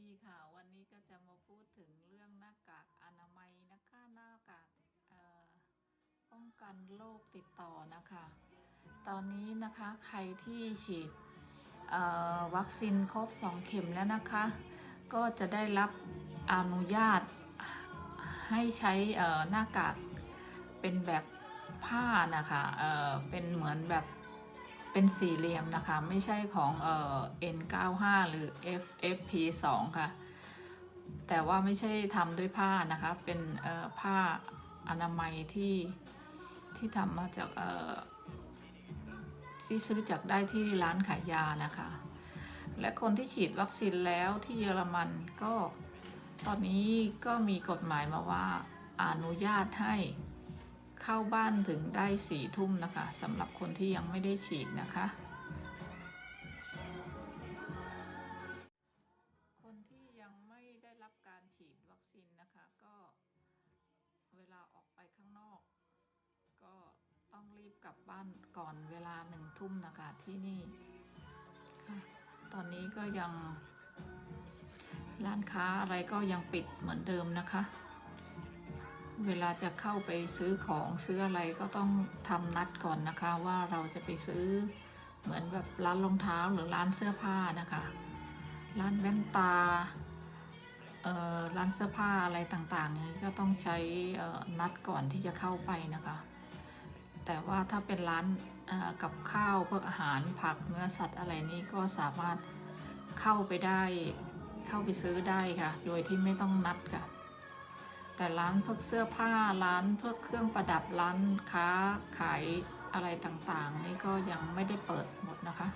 ดีค่ะ วันนี้ก็จะมาพูดถึงเรื่องหน้ากากอนามัยนะคะหน้ากากป้องกันโรคติดต่อนะคะ ตอนนี้นะคะใครที่ฉีดวัคซีนครบ 2 เข็มแล้วนะคะ ก็จะได้รับอนุญาตให้ใช้หน้ากากเป็นแบบผ้านะคะเเป็นเหมือนแบบ เป็นสี่เหลี่ยมนะคะ ไม่ใช่ของเอ่อ N95 หรือ FFP2 ค่ะ แต่ว่าไม่ใช่ทำด้วยผ้านะคะ เป็นเอ่อผ้าอนามัยที่ที่ทำมาจากเอ่อที่ซื้อจากได้ที่ร้านขายยานะคะ และคนที่ฉีดวัคซีนแล้วที่เยอรมันก็ตอนนี้ก็มีกฎหมายมาว่าอนุญาตให้ เข้าบ้านถึงได้สี่ทุ่มนะคะสำหรับคนที่ยังไม่ได้ฉีดนะคะ คนที่ยังไม่ได้รับการฉีดวัคซีนนะคะก็เวลาออกไปข้างนอก ก็ต้องรีบกลับบ้านก่อนเวลาหนึ่งทุ่มนะคะที่นี่ตอนนี้ก็ยังร้านค้าอะไรก็ยังปิดเหมือนเดิมนะคะ เวลาจะเข้าไปซื้อของซื้ออะไรก็ต้องทำนัดก่อนนะคะว่าเราจะไปซื้อเหมือนแบบร้านรองเท้าหรือร้านเสื้อผ้านะคะ ร้านแว่นตาเอ่อร้านเสื้อผ้าอะไรต่างๆนี้ก็ต้องใช้เอ่อนัดก่อนที่จะเข้าไปนะคะ แต่ว่าถ้าเป็นร้านเอ่อกับข้าวพวกอาหารผักเนื้อสัตว์อะไรนี่ก็สามารถเข้าไปได้เข้าไปซื้อได้ค่ะ โดยที่ไม่ต้องนัดค่ะ แต่ร้านพวกเสื้อผ้าร้านพวกเครื่องประดับร้านค้าขายอะไรต่างๆ นี่ก็ยังไม่ได้เปิดหมดนะคะ